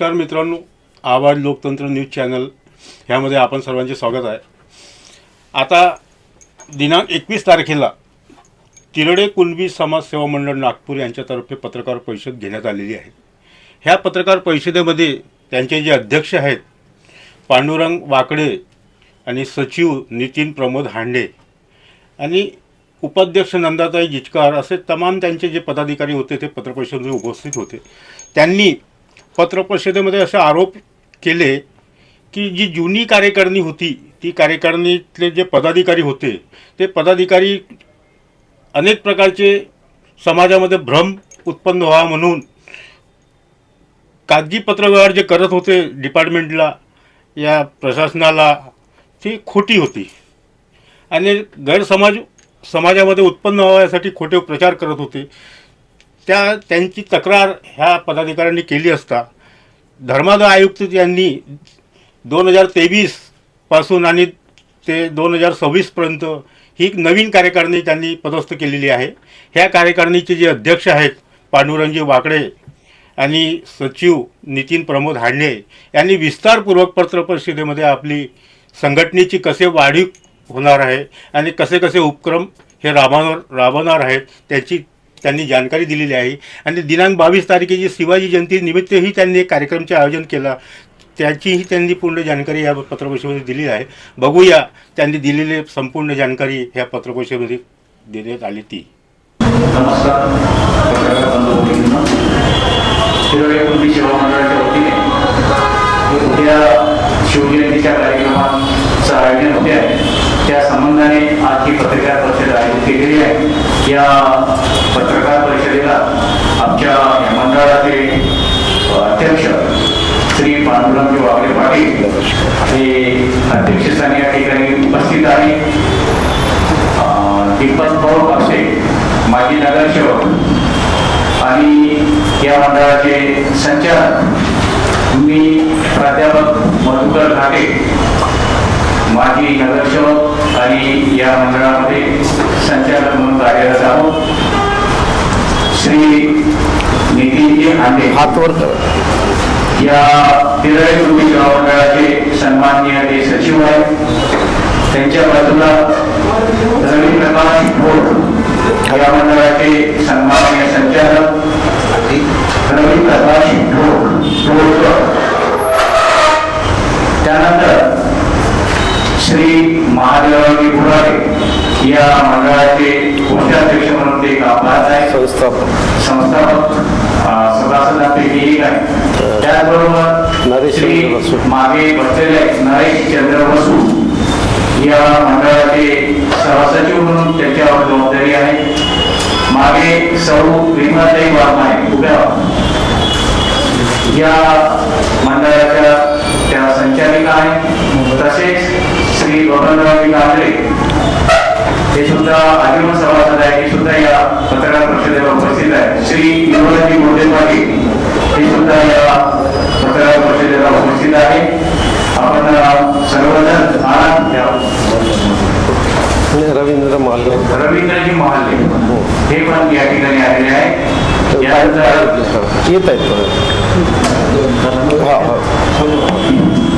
नमस्कार मित्रांनो आवाज लोकतंत्र न्यूज चॅनल ह्यामध्ये आपण सर्वांचे स्वागत आहे. आता दिनांक एकवीस तारखेला तिरडे कुणबी समाज सेवा मंडळ नागपूर यांच्यातर्फे पत्रकार परिषद घेण्यात आलेली आहे. ह्या पत्रकार परिषदेमध्ये त्यांचे जे अध्यक्ष आहेत पांडुरंग वाकडे आणि सचिव नितीन प्रमोद हांडे आणि उपाध्यक्ष नंदाताई जिचकार असे तमाम त्यांचे जे पदाधिकारी होते ते पत्रपरिषदेमध्ये उपस्थित होते. त्यांनी पत्रपरिषदेमध्ये असे आरोप केले की जी जुनी कार्यकारिणी होती ती कार्यकारिणीतले जे पदाधिकारी होते ते पदाधिकारी अनेक प्रकारचे समाजामध्ये भ्रम उत्पन्न व्हावा म्हणून कागदी पत्रव्यवहार जे करत होते डिपार्टमेंटला या प्रशासनाला ती खोटी होती. आणि गैरसमाज समाजामध्ये उत्पन्न व्हावा यासाठी खोटे प्रचार करत होते. त्या त्यांची तक्रार ह्या पदाधिकाऱ्यांनी केली असता धर्मादाय आयुक्त यांनी दोन हजार तेवीसपासून आणि ते दोन हजार सव्वीसपर्यंत ही एक नवीन कार्यकारिणी त्यांनी पदस्थ केलेली आहे. ह्या कार्यकारिणीचे जे अध्यक्ष आहेत पांडुरंजी वाकडे आणि सचिव नितीन प्रमोद हाडणे यांनी विस्तारपूर्वक पत्र परिषदेमध्ये आपली संघटनेची कसे वाढीव होणार आहे आणि कसे कसे उपक्रम हे राबवणार राबवणार आहेत त्याची त्यांनी जानकारी दिलेली आहे. आणि दिनांक बावीस तारखेची शिवाजी जयंती निमित्तही त्यांनी एक कार्यक्रमचे आयोजन केला. त्याचीही त्यांनी पूर्ण जानकारी या पत्रपरिषदेमध्ये दिली आहे. बघूया त्यांनी दिलेली संपूर्ण जानकारी ह्या पत्रपरिषदेमध्ये देण्यात आली ती. नमस्कार. शिवजयंतीच्या कार्यक्रमाचं आयोजन होते आहे. त्या संबंधाने आज ही पत्रकार परिषद आयोजित केलेली आहे. या पत्रकार परिषदेला आमच्या मंडळाचे अध्यक्ष श्री पांडुरंग वागले पाटील हे अध्यक्षस्थानी या ठिकाणी उपस्थित आहे. दीपक भाऊ पाक्षे माजी नगरसेवक आणि या मंडळाचे संचालक मी प्राध्यापक मधुकर घाटे माजी नगरसेवक आणि या मंडळामध्ये संचालक म्हणून कार्यरत आहोत. श्री नितीनजी हांडे. या तिरळे कृती सेवा मंडळाचे सन्माननीय ते सचिव आहेत. त्यांच्या बाजूला रवी प्रकाश भोर या मंडळाचे सन्माननीय संचालक. रवी प्रकाश भोट त्यानंतर श्री महादेवरावजी बुराडे या मंडळाचे कोषाध्यक्ष म्हणून ते काम पाहत आहेत. संस्थापक. संस्थापक. सभासदांपैकी एक आहे. त्याचबरोबर श्री मागे बसलेले नरेश चंद्र बसू या मंडळाचे सहसचिव म्हणून त्यांच्यावर जबाबदारी आहे. मागे सौ भीमाताई वाघमारे उभ्या या मंडळाच्या त्या संचालिका आहेत. तसेच श्री बबनरावजी कांबळे हे सुद्धा आजीवन सभासद आहे हे सुद्धा या पत्रकार परिषदेला उपस्थित आहे. श्री युवराजी मोठे पाटील हे सुद्धा या पत्रकार परिषदेला उपस्थित आहे. आपण अ, सर्वजण आनंद घ्या आणि रवींद्र मालवे. रवींद्रजी महाले हे पण या ठिकाणी आलेले आहे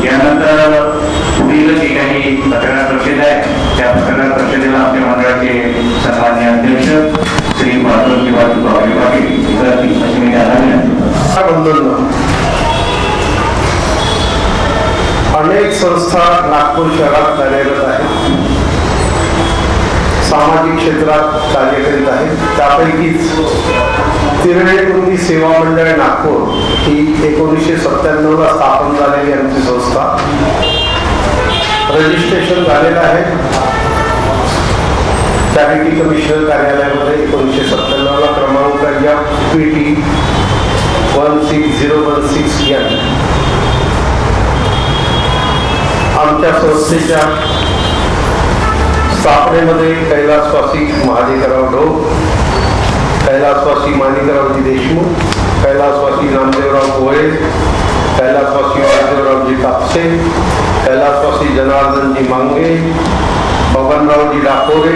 यानंतर पुढील जे काही पत्रकार परिषद आहे. त्या पत्रकार परिषदेला आमच्या मंडळाचे सन्मान्य अध्यक्ष श्री माधव वासू पाटील पाटील अशी मी त्यांना विनंती अनेक संस्था नागपूर शहरात कार्यरत आहेत. सामाजिक क्षेत्रात कार्य करीत आहेत. त्यापैकीच तिरणे सेवा मंडळ नागपूर ही एकोणीसशे सत्त्याण्णवला स्थापन झालेली आमची संस्था. रजिस्ट्रेशन झालेलं आहे. त्यापैकी कमिशनर कार्यालयामध्ये एकोणीसशे सत्त्याण्णवला क्रमांक या P T one six zero one six N आमच्या संस्थेच्या स्थापनेमध्ये कैलासवासी महादेवराव ढोक कैलासवासी माणिकरावजी देशमुख कैलासवासी नामदेवराव गोळे कैलासवासी वासुदेवरावजी कापसे कैलासवासी जनार्दनजी मांगे बबनरावजी डाकोरे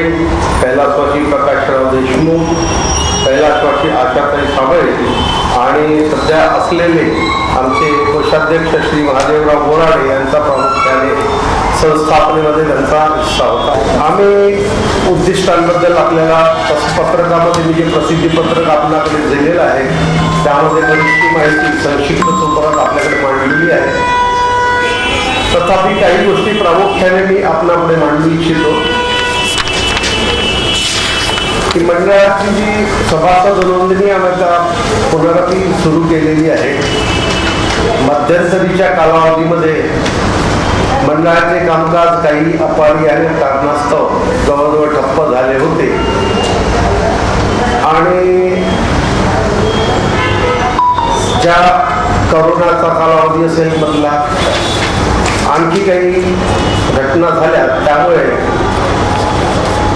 कैलासवासी प्रकाशराव देशमुख कैलासवासी आशाताई साबळे आणि सध्या असलेले आमचे कोषाध्यक्ष श्री महादेवराव बोराडे यांचा प्रामुख्याने संस्थापनेमध्ये त्यांचा हिस्सा होता आम्ही उद्दिष्टांबद्दल आपल्याला पत्रकामध्ये मी जे प्रसिद्धी पत्रक आपल्याकडे दिलेलं आहे त्यामध्ये बरीचशी माहिती संक्षिप्त स्वरूपात आपल्याकडे मांडलेली आहे. तथापि काही गोष्टी प्रामुख्याने मी आपल्यापुढे मांडू इच्छितो. की मंडळाची जी सभासद नोंदणी आम्ही आता पुनरावृत्ती सुरू केलेली आहे. मध्यंतरीच्या कालावधीमध्ये मंडळाचे कामकाज काही अपरिहार्य कारणास्तव जवळजवळ ठप्प झाले होते. आणि ज्या करोनाचा कालावधी असेल मधला आणखी काही घटना झाल्या त्यामुळे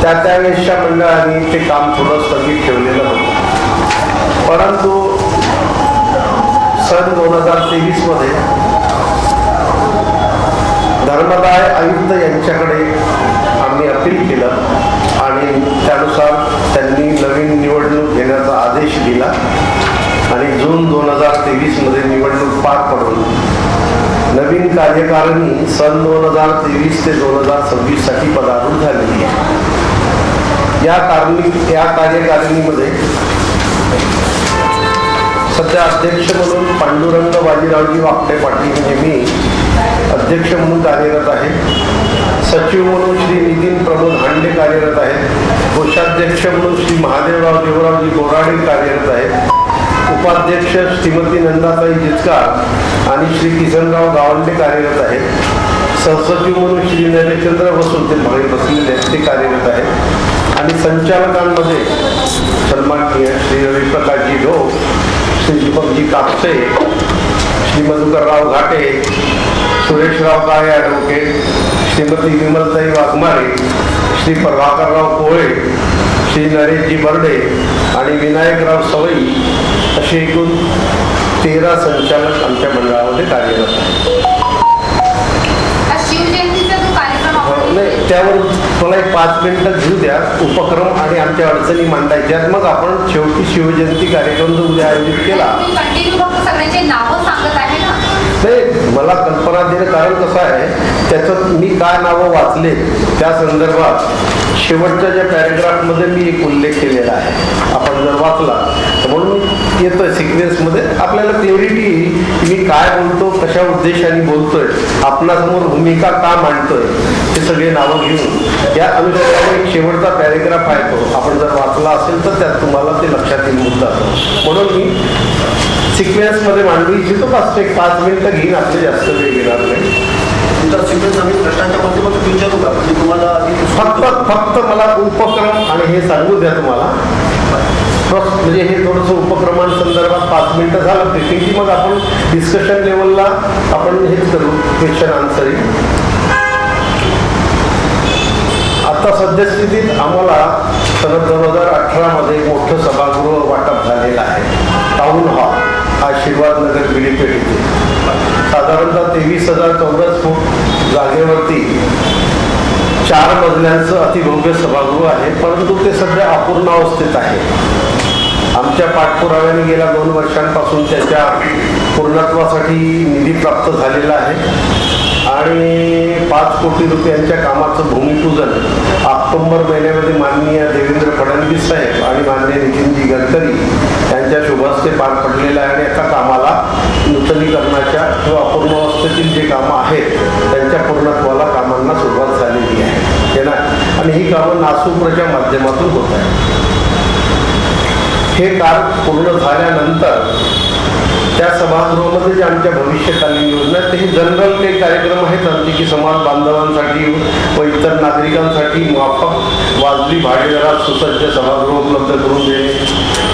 त्या त्यावेळेसच्या मंडळाने ते काम थोडं स्थगित ठेवलेलं होतं. परंतु सन दोन हजार तेवीसमध्ये धर्मदाय आयुक्त यांच्याकडे आम्ही अपील केलं आणि त्यानुसार त्यांनी नवीन जून दोन हज़ार तेवीसमध्ये निवडणूक पार पडून नवीन कार्यकारिणी सन दोन हज़ार तेवीस ते दोन हज़ार सव्वीस साठी पदार्पण झालेली आहे या कारणी, या कार्यकारिणीमध्ये सध्या अध्यक्ष म्हणून पांडुरंग बाजीरावजी वाकटे पाटील म्हणजे मी अध्यक्ष म्हणून कार्यरत आहे. सचिव म्हणून श्री नितीन प्रमोद हांडे कार्यरत आहेत. कोषाध्यक्ष म्हणून श्री महादेवराव देवरावजी बोराडे कार्यरत आहेत. उपाध्यक्ष श्रीमती नंदाताई जिचकार आणि श्री किसनराव गावंडे कार्यरत आहेत. सहसचिव म्हणून श्री नरेशचंद्र बसून ते मागे बसलेले आहेत. ते कार्यरत आहेत. आणि संचालकांमध्ये सन्माननीय श्री रविप्रकाशजी ढोक श्री दीपकजी कापसे श्री मधुकरराव घाटे सुरेशराव काळे ॲडव्होकेट श्रीमती विमलताई वाघमारे श्री प्रभाकरराव कोळे श्री नरेशजी बर्डे आणि विनायकराव सवई असे एकूण तेरा संचालक आमच्या मंडळामध्ये कार्यरत आहेत. आपण नाही त्यावर मला एक पाच मिनिटं घेऊ द्या. उपक्रम आणि आमच्या अडचणी मांडायच्यात मग आपण शेवटी शिवजयंती कार्यक्रम जो उद्या आयोजित केला कंटिन्यू फक्त सगळ्यांचे नावं सांगत आहे ना नाही मला कल्पना देणं कारण कसं आहे त्याचं मी काय नावं वाचले त्या संदर्भात शेवटच्या ज्या पॅरेग्राफमध्ये मी एक उल्लेख केलेला आहे. आपण जर वाचला तर म्हणून येतोय सिक्वेन्समध्ये. आपल्याला क्लिअरिटी येईल मी काय बोलतो कशा उद्देशाने बोलतोय आपणासमोर भूमिका का मांडतोय हे सगळे नावं घेऊन या अनुषंगाने शेवटचा पॅरेग्राफ आहे तो. आपण जर वाचला असेल तर त्यात तुम्हाला ते लक्षात येईल मुद्दा म्हणून मी सिक्वेन्समध्ये मांडू इच्छितो बस एक पाच मिनिटं घेईन आपले जास्त वेळ घेणार नाही. तुमचा सिक्वेन्स आम्ही प्रश्नांच्या माध्यमातून विचारू का? म्हणजे तुम्हाला आधी फक्त फक्त मला उपक्रम आणि हे सांगू द्या तुम्हाला. म्हणजे हे थोडंसं उपक्रमांसंदर्भात पाच मिनिटं झालं ते. की मग आपण डिस्कशन लेवलला आपण हेच करू क्वेश्चन आन्सरिंग आता सद्यस्थितीत आम्हाला सन दोन हजार अठरामध्ये एक मोठं सभागृह वाटप झालेलं आहे. टाऊन हॉल आशीर्वाद नगर विडीपेठ येथे साधारणतः तेवीस हजार चौरस फूट जागेवरती चार मजल्यांचं अतिभव्य सभागृह आहे परंतु ते सध्या अपूर्णावस्थेत आहे. आमच्या पाठपुराव्याने गेल्या दोन वर्षांपासून त्याच्या पूर्णत्वासाठी निधी प्राप्त झालेला आहे. आणि पाच कोटी रुपयांच्या कामाचं भूमिपूजन ऑक्टोबर महिन्यामध्ये माननीय देवेंद्र फडणवीस साहेब आणि माननीय नितीनजी गडकरी यांच्या ते पार पडलेलं आहे आणि एका कामाला नूतनीकरणाच्या किंवा अपूर्णावस्थेतील जे कामं आहेत त्यांच्या पूर्णत्वाला कामांना सुरुवात झालेली आहे. हे ना आणि ही कामं नासूप्रच्या माध्यमातून होत आहे हे काम पूर्ण झाल्यानंतर त्या सभागृहामध्ये जे आमच्या भविष्यकालीन योजना आहेत, ते जनरल काही कार्यक्रम आहेत आमचे की समाज बांधवांसाठी व इतर नागरिकांसाठी माफक वाजवी भाडेदरात सुसज्ज सभागृह उपलब्ध करून देणे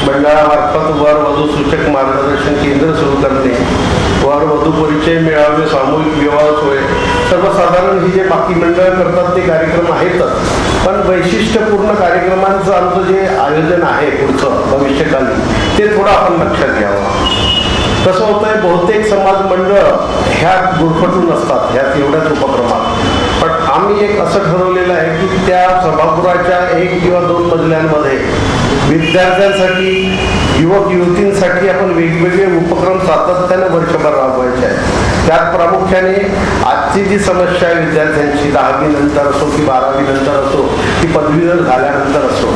मंडळामार्फत वर वधू सूचक मार्गदर्शन केंद्र सुरू करणे वर वधू परिचय मेळावे सामूहिक विवाह सोय सर्वसाधारण ही जे बाकी मंडळ करतात ते कार्यक्रम आहेतच पण वैशिष्ट्यपूर्ण कार्यक्रमांचं आमचं जे आयोजन आहे पुढचं भविष्यकालीन ते थोडं आपण लक्षात घ्यावं. कसं होतंय बहुतेक समाज मंडळ ह्या गुरफटून असतात ह्याच एवढ्याच उपक्रमात. पण आम्ही एक असं ठरवलेलं आहे की त्या सभागृहाच्या एक किंवा दोन मजल्यांमध्ये विद्यार्थ्यांसाठी युवक युवतींसाठी आपण वेगवेगळे उपक्रम सातत्याने वर्षभर राबवायचे आहेत. त्यात प्रामुख्याने आजची जी समस्या आहे विद्यार्थ्यांची दहावी नंतर असो की बारावी नंतर असो की पदवीधर झाल्यानंतर असो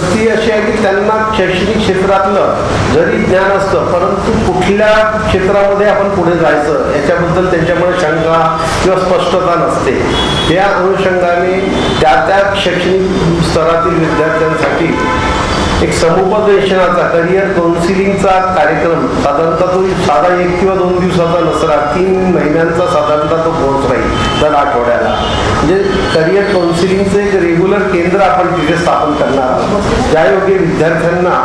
तर ती अशी आहे की त्यांना शैक्षणिक क्षेत्रातलं जरी ज्ञान असतं परंतु कुठल्या क्षेत्रामध्ये आपण पुढे जायचं याच्याबद्दल त्यांच्यामुळे शंका किंवा स्पष्टता नसते. त्या अनुषंगाने त्या त्या शैक्षणिक स्तरातील विद्यार्थ्यांसाठी एक समुपदेशनाचा करिअर काउन्सिलिंगचा कार्यक्रम साधारणतः तो साधा एक किंवा दोन दिवसाचा नसला तीन महिन्यांचा साधारणतः तो कोर्स राहील दर आठवड्याला. म्हणजे करिअर काउन्सिलिंगचं एक रेग्युलर केंद्र आपण तिथे स्थापन करणार आहोत. ज्यायोगे विद्यार्थ्यांना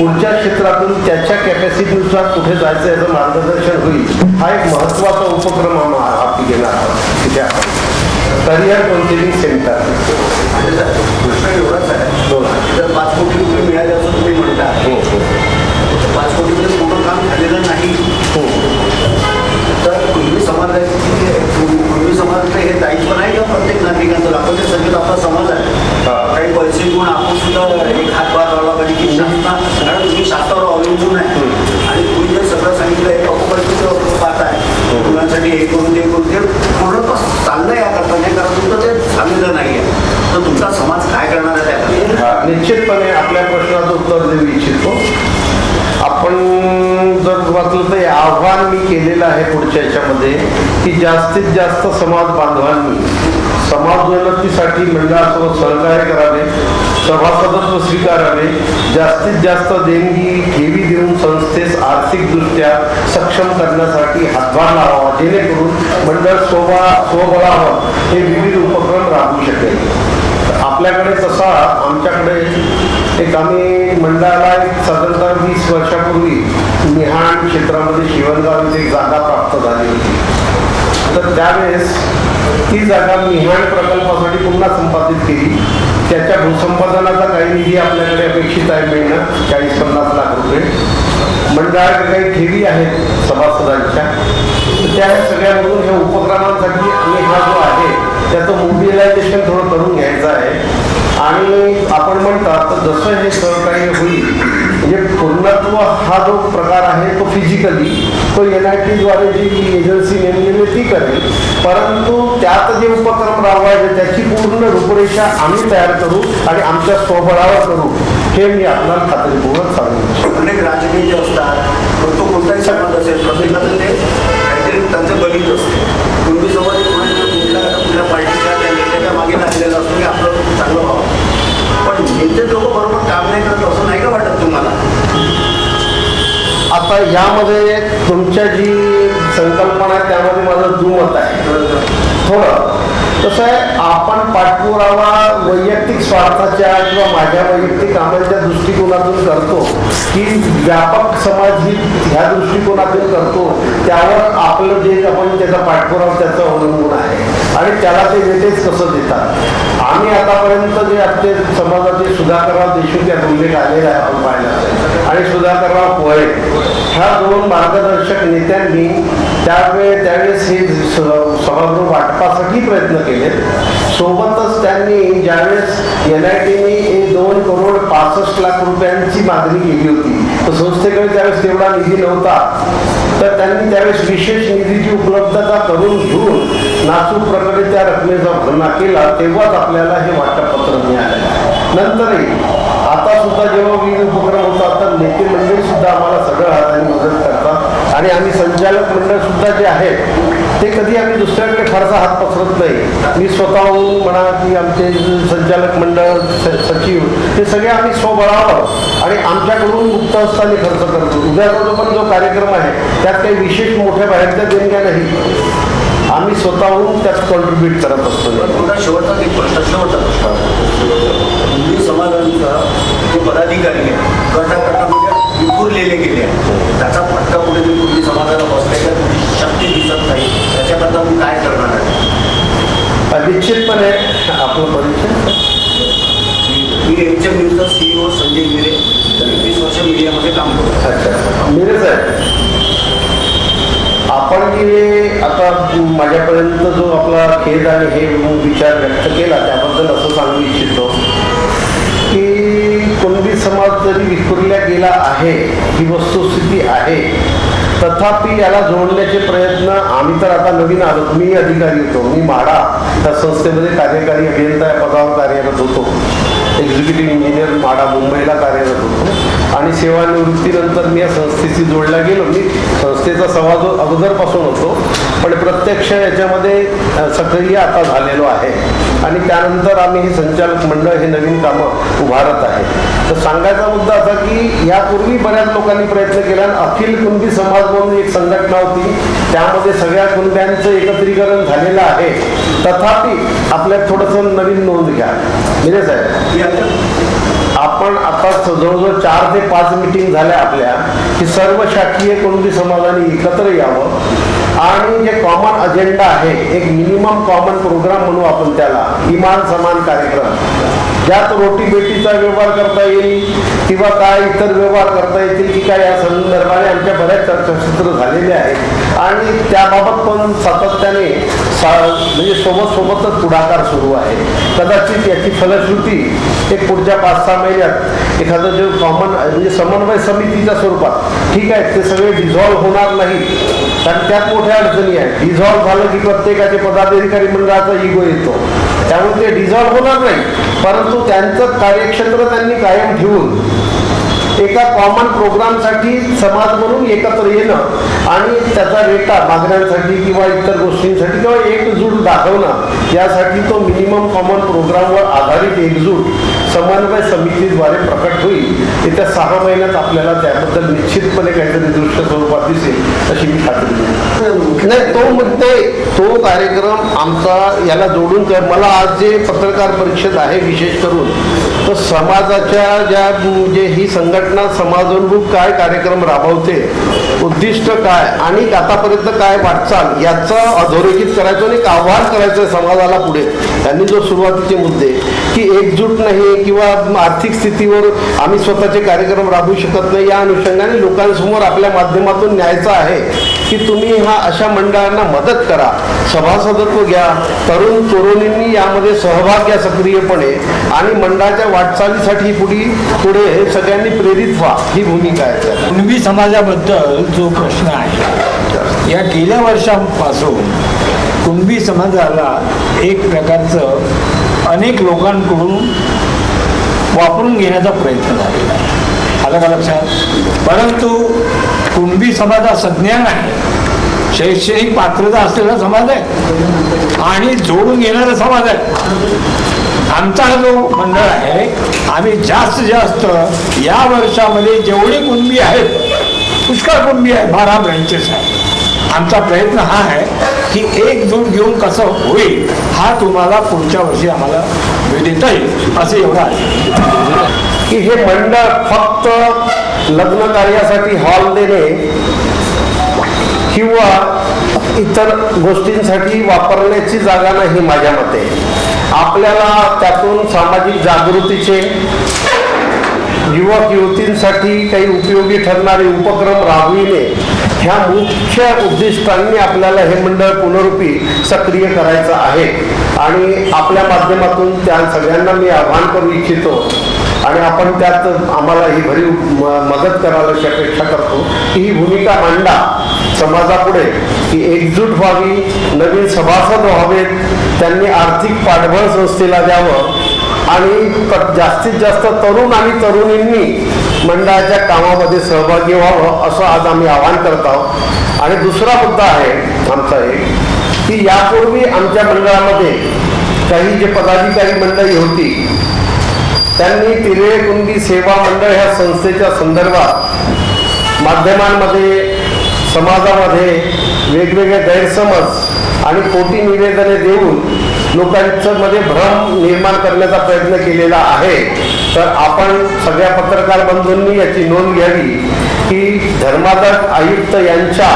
पुढच्या क्षेत्रातून त्याच्या कॅपॅसिटीनुसार कुठे जायचं याचं मार्गदर्शन होईल हा एक महत्त्वाचा उपक्रम आम्हाला हाती घेणार आहोत. तिथे आपण. करिअर काउन्सिलिंग सेंटर एवढाच आहे. जर पाच कोटी रुपये मिळाले असं तुम्ही म्हणता. हो हो. पूर्ण काम झालेलं नाही. हो. तर पूर्वी समाजाची पूर्वी समाजाचं हे दायित्व नाही का प्रत्येक नागरिकांचं. आपण ते सगळं आपला समाज आहे. हा. काही पैसे घेऊन आपण सुद्धा एक हातभार लावला पाहिजे की शासना कारण तुम्ही शासनावर अवलंबून आहे आणि तुम्ही जे सगळं सांगितलं एक अपरिस्थिती पाहताय मुलांसाठी हे करून ते करून ते पूर्ण चाललं या करता नाही कारण तुमचं ते चाललेलं नाही आहे. तर तुमचा समाज काय करणार आहे निश्चितपणे आपल्या प्रश्नाचं उत्तर देऊ इच्छितो. आपण जर वाचलं तर हे आव्हान मी केलेलं आहे पुढच्या याच्यामध्ये की जास्तीत जास्त समाज बांधवांनी समाजोन्नतीसाठी मंडळासोबत सहकार्य करावे सभासदत्व स्वीकारावे जास्तीत जास्त देणगी ठेवी देऊन संस्थेस आर्थिकदृष्ट्या सक्षम करण्यासाठी हातभार लावावा जेणेकरून मंडळ स्वबा स्वबळावर हे विविध उपक्रम राबवू शकेल. आपल्याकडे तसा आमच्याकडे एक आम्ही मंडळाला एक साधारणतः वीस वर्षापूर्वी निहाण क्षेत्रामध्ये शिवणगाव इथे एक जागा प्राप्त झाली होती. तर त्यावेळेस ती जागा मिहान प्रकल्पासाठी पुन्हा संपादित केली. त्याच्या भूसंपादनाचा काही निधी आपल्याकडे अपेक्षित आहे मिळणं चाळीस पन्नास लाख रुपये. मंडळाकडे काही ठेवी आहेत सभासदांच्या त्या सगळ्यामधून ह्या उपक्रमांसाठी आम्ही हा जो आहे त्याचं मोबिलायझेशन थोडं करून घ्यायचं आहे. आणि आपण म्हणता तर जसं हे सहकार्य होईल म्हणजे पूर्णत्व हा जो प्रकार आहे तो फिजिकली तो एन आय टीद्वारे जी एजन्सी नेमलेली ती करेल. परंतु त्यात जे उपक्रम राबवायचे त्याची पूर्ण रूपरेषा आम्ही तयार करू आणि आमच्या स्वबळावर करू हे मी आपल्याला खात्रीपूर्वक सांगू अनेक राजकीय जे असतात तो कोणताही समाज असेल प्रत्येकाचं ते काहीतरी त्यांचं गणित असते. कुणबी समाज हे कोणाच्या कुठल्या कुठल्या पार्टीच्या त्या लागलेला असतो की आपलं चांगलं व्हावं पण नेते लोक बरोबर काम नाही करत असं नाही का वाटत तुम्हाला? आता यामध्ये तुमच्या जी संकल्पना आहे त्यामध्ये माझं दुमत आहे. थोडं कसं आहे आपण पाठपुरावा वैयक्तिक स्वार्थाच्या किंवा माझ्या वैयक्तिक कामांच्या दृष्टिकोनातून करतो की व्यापक समाज ही ह्या दृष्टिकोनातून करतो त्यावर आपलं जे आपण त्याचा पाठपुरावा त्याचं अवलंबून आहे. आणि त्याला ते वेटेज कसं देतात? आम्ही आतापर्यंत जे आपले समाजाचे सुधाकरराव देशमुख या उल्लेख आलेला आहे आपण पाहिला आणि सुधाकरराव पोहे ह्या दोन मार्गदर्शक नेत्यांनी त्यावेळे त्यावेळेस हे सभागृह वाटपासाठी प्रयत्न केले. सोबतच त्यांनी ज्यावेळेस एन आय टीने दोन करोड पासष्ट लाख रुपयांची मागणी केली होती तर संस्थेकडे त्यावेळेस तेवढा निधी नव्हता. तर त्यांनी त्यावेळेस विशेष निधीची उपलब्धता करून घेऊन नाचूक प्रकारे त्या रकमेचा भरणा केला तेव्हाच आपल्याला हे वाटपत्र मिळालं. नंतरही आता सुद्धा जेव्हा विविध उपक्रम होतात तर नेते मंडळी सुद्धा आम्हाला सगळं हाताने मदत करतात. आणि आम्ही संचालक मंडळ सुद्धा जे आहेत ते कधी आम्ही दुसऱ्याकडे फारसा हात पसरत नाही. मी स्वतःहून म्हणा की आमचे संचालक मंडळ सचिव ते सगळे आम्ही स्वबळावर आणि आमच्याकडून मुक्त असताना खर्च करतो. उद्याचा पण जो कार्यक्रम आहे त्यात काही विशेष मोठ्या बाहेरच्या देणग्या नाही. आम्ही स्वतःहून त्यात कॉन्ट्रीब्युट करत असतो. शेवटचा एक प्रश्न शेवटचा प्रश्न. हिंदू समाजांचा जे पदाधिकारी आहे गटागटामध्ये विखुरलेले गेले त्याचा फटका कुठेतरी कुठली समाजाला बसल्याच्या तुमची शक्ती दिसत नाही. त्याच्याकरता तुम्ही काय करणार आहे? निश्चितपणे आपलं परिचय. मी यांच्या विरुद्ध सीईओ संजय मिरे तर वीस वर्ष मीडियामध्ये काम करतो अच्छा. मिरज आहे आपण जे आता माझ्यापर्यंत जो आपला खेद आणि हे विचार व्यक्त केला त्याबद्दल असं सांगू इच्छितो की कुणबी समाज जरी विखुरल्या गेला आहे ही वस्तुस्थिती आहे तथापि याला जोडण्याचे प्रयत्न आम्ही तर आता नवीन आलो मी अधिकारी होतो मी म्हाडा त्या संस्थेमध्ये कार्यकारी अभियंता या पदावर कार्यरत होतो. एक्झिक्युटिव्ह इंजिनियर म्हाडा मुंबईला कार्यरत होतो. आणि सेवानिवृत्तीनंतर मी या संस्थेशी जोडला गेलो. मी संस्थेचा समाज अगोदरपासून होतो पण प्रत्यक्ष याच्यामध्ये सक्रिय आता झालेलो आहे. आणि त्यानंतर आम्ही हे संचालक मंडळ हे नवीन कामं उभारत आहे. तर सांगायचा मुद्दा असा की यापूर्वी बऱ्याच लोकांनी प्रयत्न केला आणि अखिल कुणबी समाज म्हणून एक संघटना होती. त्यामध्ये सगळ्या कुणब्यांचं एकत्रीकरण झालेलं आहे. तथापि आपल्यात थोडंसं नवीन नोंद घ्या. साहेब झाल्या आपण आता जवळजवळ चार ते पाच मिटिंग झाल्या आपल्या की सर्व शाखीय कुणबी समाजाने एकत्र यावं. आणि जे कॉमन अजेंडा आहे एक मिनिमम कॉमन प्रोग्राम म्हणू आपण त्याला किमान समान कार्यक्रम. ज्यात रोटी बेटीचा व्यवहार करता येईल किंवा काय इतर व्यवहार करता येतील की काय या संदर्भाने आमच्या बऱ्याच चर्चासत्र झालेले आहेत. आणि त्याबाबत पण सातत्याने सा म्हणजे सोबत सोबतच पुढाकार सुरू आहे. कदाचित याची फलश्रुती एक पुढच्या पाच सहा महिन्यात एखादं जे कॉमन म्हणजे समन्वय समितीच्या स्वरूपात ठीक आहे ते सगळे डिझॉल्व्ह होणार नाही. कारण त्यात मोठ्या अडचणी आहेत. डिझॉल्व्ह झालं की प्रत्येकाचे पदाधिकारी मंडळाचा इगो येतो. त्यामुळे ते डिझॉल्व्ह होणार नाही. परंतु त्यांचं कार्यक्षेत्र त्यांनी कायम ठेवून एका कॉमन प्रोग्रामसाठी समाज म्हणून एकत्र येणं आणि त्याचा रेटा मागण्यांसाठी किंवा इतर गोष्टींसाठी किंवा एकजूट दाखवणं यासाठी तो मिनिमम कॉमन प्रोग्रामवर आधारित एकजूट समन्वय समितीद्वारे प्रकट होईल. येत्या सहा महिन्यात आपल्याला त्याबद्दल निश्चितपणे काहीतरी दृश्य स्वरूपात दिसेल अशी मी खात्री नाही तो मुद्दे तो कार्यक्रम आमचा याला जोडून तर मला आज जे पत्रकार परिषद आहे विशेष करून तर समाजाच्या ज्या म्हणजे ही संघटना समाजोन्मुख काय कार्यक्रम राबवते उद्दिष्ट काय आणि आतापर्यंत काय वाटचाल याचं अधोरेखित करायचं आणि एक आव्हान करायचं आहे आला पुढे. त्यांनी जो सुरुवातीचे मुद्दे की एकजूट नाही किंवा आर्थिक स्थितीवर आम्ही स्वतःचे कार्यक्रम राबवू शकत नाही या अनुषंगाने लोकांसमोर आपल्या माध्यमातून न्यायचा आहे की तुम्ही हा अशा मंडळांना मदत करा सभासदत्व घ्या. तरुण तरुणींनी यामध्ये सहभाग घ्या सक्रियपणे आणि मंडळाच्या वाटचालीसाठी पुढे पुढे सगळ्यांनी प्रेरित व्हा. ही भूमिका आहे. कुणबी समाजाबद्दल जो प्रश्न आहे या गेल्या वर्षांपासून कुणबी समाजाला एक प्रकारचं अनेक लोकांकडून वापरून घेण्याचा प्रयत्न झालेला आहे. आलं का लक्षात? परंतु कुणबी समाज हा संज्ञान आहे शैक्षणिक पात्रता असलेला समाज आहे. आणि जोडून घेणारा समाज आहे. आमचा जो मंडळ आहे आम्ही जास्त जास्त या वर्षामध्ये जेवढे कुणबी आहेत पुष्कळ कुणबी आहे बारा ब्रँचेस आहेत. आमचा प्रयत्न हा आहे की एकजूट घेऊन कसं होईल हा तुम्हाला पुढच्या वर्षी आम्हाला वेळ देता येईल असं एवढं आहे. की हे मंडळ फक्त लग्न कार्यासाठी हॉल देणे किंवा इतर गोष्टींसाठी वापरण्याची जागा नाही माझ्या मते. आपल्याला त्यातून सामाजिक जागृतीचे युवक युवतींसाठी काही उपयोगी ठरणारे उपक्रम राबविणे ह्या मुख्य उद्दिष्टांनी आपल्याला हे मंडळ पुनरुपी सक्रिय करायचं आहे. आणि आपल्या माध्यमातून त्या सगळ्यांना मी आवाहन करू इच्छितो. आणि आपण त्यात आम्हाला ही भरीव मदत करायला अशी अपेक्षा करतो. की ही भूमिका मांडा. समाजापुढे की एकजूट व्हावी नवीन सभासद व्हावेत त्यांनी आर्थिक पाठबळ संस्थेला द्यावं आणि जास्तीत जास्त तरुण आणि तरुणींनी मंडळाच्या कामामध्ये सहभागी व्हावं असं आज आम्ही आवाहन करत आहोत. आणि दुसरा मुद्दा आहे आमचा एक की यापूर्वी आमच्या मंडळामध्ये काही जे पदाधिकारी मंडळी होती त्यांनी तिरेकुंदी सेवा मंडळ ह्या संस्थेच्या संदर्भात माध्यमांमध्ये समाजामध्ये वेगवेगळे गैरसमज आणि खोटी निवेदने देऊन लोकांचं मध्ये भ्रम निर्माण करण्याचा प्रयत्न केलेला आहे. तर आपण सगळ्या पत्रकार बंधूंनी याची नोंद घ्यावी की धर्मादाय आयुक्त यांच्या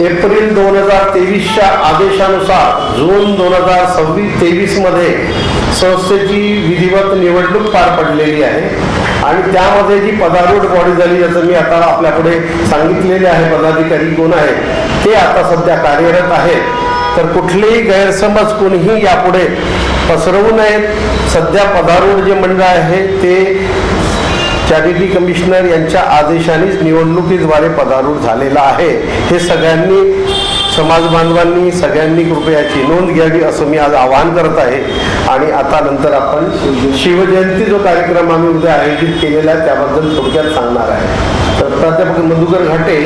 एप्रिल दोन हजार तेवीसच्या आदेशानुसार जून दोन हजार सव्वीस तेवीसमध्ये संस्थेची विधिवत निवडणूक पार पडलेली आहे. आणि त्यामध्ये जी पदारूढ बॉडी झाली ज्याचं मी आता आपल्यापुढे सांगितलेले आहे पदाधिकारी कोण आहे ते आता सध्या कार्यरत आहेत. तर कुठलेही गैरसमज कोणीही यापुढे पसरवू नयेत सध्या पदारूढ जे मंडळ आहे ते चॅरिटी कमिशनर यांच्या आदेशानेच निवडणुकीद्वारे पदारूढ झालेला आहे. हे सगळ्यांनी समाज बांधवांनी सगळ्यांनी कृपयाची नोंद घ्यावी असं मी आज आवाहन करत आहे. आणि आता नंतर आपण शिवजयंती जो कार्यक्रम आम्ही उद्या आयोजित केलेला आहे त्याबद्दल थोडक्यात सांगणार आहे. तर प्राध्यापक मधुकर घाटे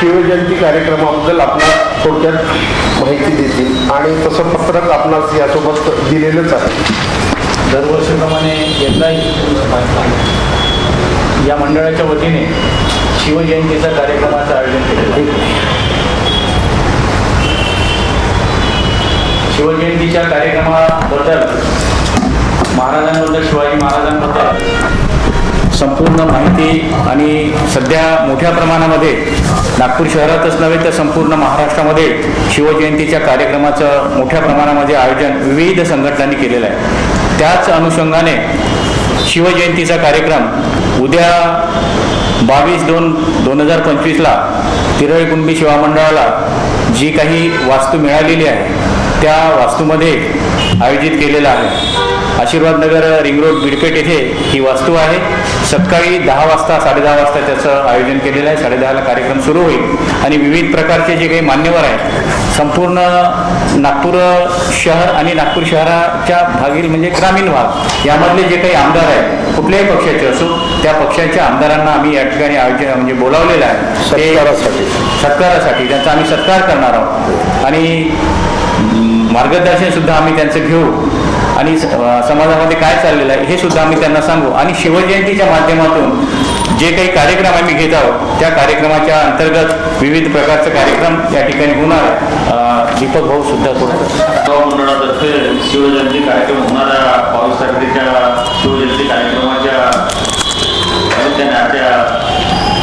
शिवजयंती कार्यक्रमाबद्दल आपला थोडक्यात माहिती देतील. आणि तसं पत्रक आपणास यासोबत दिलेलंच आहे. दरवर्षीप्रमाणे यंदाही या मंडळाच्या वतीने शिवजयंतीचा कार्यक्रमाचं आयोजन केलेलं आहे. शिवजयंतीच्या कार्यक्रमाबद्दल महाराजांबद्दल शिवाजी महाराजांबद्दल संपूर्ण माहिती आणि सध्या मोठ्या प्रमाणामध्ये नागपूर शहरातच नव्हे तर संपूर्ण महाराष्ट्रामध्ये शिवजयंतीच्या कार्यक्रमाचं मोठ्या प्रमाणामध्ये आयोजन विविध संघटनांनी केलेलं आहे. त्याच अनुषंगाने शिवजयंतीचा कार्यक्रम उद्या बावीस दोन दोन हजार पंचवीसला तिरळी कुंभी जी काही वास्तू मिळालेली आहे त्या वास्तूमध्ये आयोजित केलेला आहे. आशीर्वाद नगर रिंग रोड बिडपेठ येथे ही वास्तू आहे. सकाळी दहा वाजता साडेदहा वाजता त्याचं आयोजन केलेलं आहे. साडेदहाला कार्यक्रम सुरू होईल. आणि विविध प्रकारचे जे काही मान्यवर आहेत संपूर्ण नागपूर शहर आणि नागपूर शहराच्या भागील म्हणजे ग्रामीण भाग यामधले जे काही आमदार आहेत कुठल्याही पक्षाचे असो त्या पक्षाच्या आमदारांना आम्ही या ठिकाणी आयोजन म्हणजे बोलावलेलं आहे. सत्कारासाठी. सत्कारासाठी त्यांचा आम्ही सत्कार करणार आहोत. आणि मार्गदर्शन सुद्धा आम्ही त्यांचं घेऊ. आणि समाजामध्ये काय चाललेलं आहे हे सुद्धा आम्ही त्यांना सांगू. आणि शिवजयंतीच्या माध्यमातून जे काही कार्यक्रम आम्ही घेत आहोत त्या कार्यक्रमाच्या अंतर्गत विविध प्रकारचे कार्यक्रम या ठिकाणी होणार. दीपक भाऊ सुद्धा थोडं मंडळातर्फे शिवजयंती कार्यक्रम होणाऱ्या बावीस तारखेच्या शिवजयंती कार्यक्रमाच्या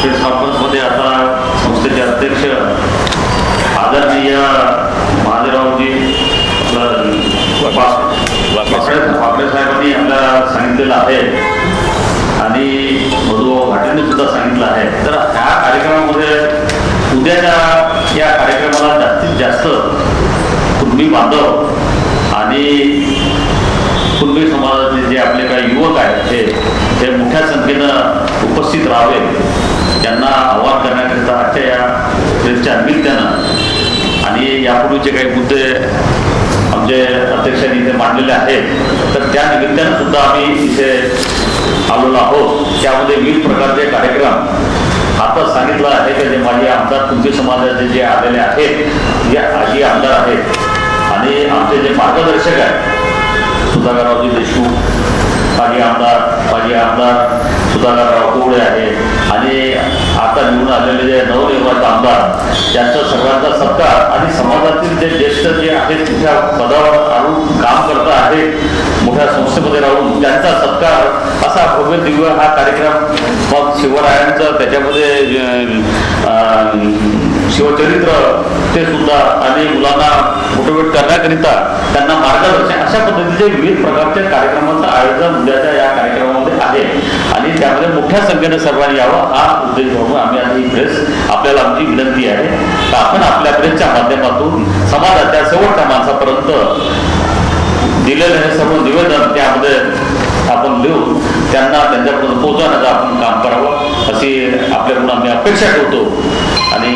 प्रेस कॉन्फरन्समध्ये आता संस्थेचे अध्यक्ष आदरणीय महादेवरावजी आपलं वाकडे साहेबांनी आपल्याला सांगितलेलं आहे. आणि मधुभाऊ घाटेंनी सुद्धा सांगितलं आहे. तर ह्या कार्यक्रमामध्ये उद्याच्या या कार्यक्रमाला जास्तीत जास्त कुटुंबी बांधव आणि कुटुंबी समाजाचे जे आपले काही युवक आहेत ते ते मोठ्या संख्येनं उपस्थित राहावे त्यांना आवाहन करण्याकरिता आजच्या या निमित्तानं आणि यापूर्वीचे काही मुद्दे आमचे अध्यक्षांनी इथे मांडलेले आहेत तर त्या निमित्तानं सुद्धा आम्ही इथे आलेलो आहोत. त्यामध्ये विविध प्रकारचे कार्यक्रम. आता सांगितलं आहे की जे माझे आमदार तुमच्या समाजाचे जे आलेले आहेत जे आजी आमदार आहेत आणि आमचे जे मार्गदर्शक आहेत सुधाकररावजी देशमुख माजी आमदार माजी आमदार सुधाकरराव कोवळे आहे. आणि आता निवडून आलेले जे नवनिर्वाचित आमदार त्यांचा सर्वांचा सत्कार आणि समाजातील जे ज्येष्ठ जे आहेत तिच्या पदावर आणून काम करत आहेत मोठ्या संस्थेमध्ये राहून त्यांचा सत्कार असा भव्य दिव्य हा कार्यक्रम मग शिवरायांचा त्याच्यामध्ये शिवचरित्र ते सुद्धा आणि मुलांना मोटिवेट करण्याकरिता त्यांना मार्गदर्शन अशा पद्धतीचे विविध प्रकारच्या कार्यक्रमाचं आयोजन उद्याच्या या कार्यक्रमामध्ये आहे. आणि त्यामध्ये मोठ्या संख्येने सर्वांनी यावं हा उद्देश म्हणून आम्ही आधी प्रेस आपल्याला आमची विनंती आहे. तर आपण आपल्या प्रेसच्या माध्यमातून समाजाच्या शेवटच्या माणसापर्यंत दिलेलं हे सर्व निवेदन त्यामध्ये आपण देऊन त्यांना त्यांच्यापर्यंत पोहोचवण्याचं आपण काम करावं अशी आपल्याकडून आम्ही अपेक्षा ठेवतो.